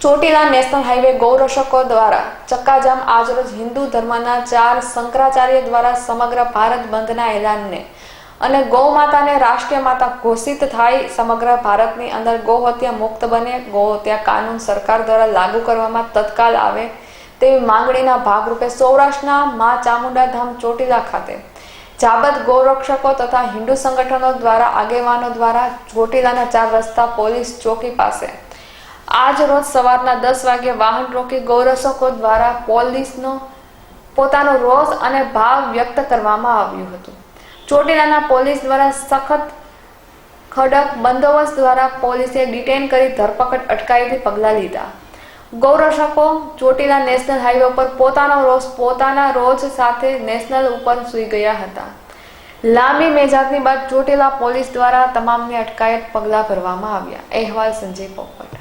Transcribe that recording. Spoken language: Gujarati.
ચોટીલા નેશનલ હાઈવે ગૌરક્ષકો દ્વારા ચક્કાજામ આજરોજ હિન્દુ ધર્મના ચાર શંકરાચાર્ય દ્વારા સમગ્ર ભારત બંધના એલાનને અને ગૌ માતાને રાષ્ટ્રીય માતા ઘોષિત થાય સમગ્ર ભારતની અંદર ગૌહત્યા મુક્ત બને, ગૌહત્યા કાનૂન સરકાર દ્વારા લાગુ કરવામાં તત્કાલ આવે તેવી માંગણીના ભાગરૂપે સૌરાષ્ટ્રના મા ચામુંડા ધામ ચોટીલા ખાતે જાબત ગૌરક્ષકો તથા હિન્દુ સંગઠનો દ્વારા આગેવાનો દ્વારા ચોટીલાના ચાર રસ્તા પોલીસ ચોકી પાસે આજ રોજ સવારના દસ વાગે વાહન રોકી ગૌરક્ષકો દ્વારા પોલીસનો પોતાનો રોષ અને ભાવ વ્યક્ત કરવામાં આવ્યું હતું. ચોટીલાના પોલીસ દ્વારા સખત ખડક બંદોબસ્ત દ્વારા પોલીસે ડિટેન કરી ધરપકડ અટકાયતી પગલાં લીધા. ગૌરક્ષકો ચોટીલા નેશનલ હાઈવે પર પોતાનો રોષ પોતાના રોજ સાથે નેશનલ ઉપર સૂઈ ગયા હતા. લાંબી મેજાજની બાદ ચોટીલા પોલીસ દ્વારા તમામની અટકાયત પગલાં ભરવામાં આવ્યા. અહેવાલ સંજય પોપટ.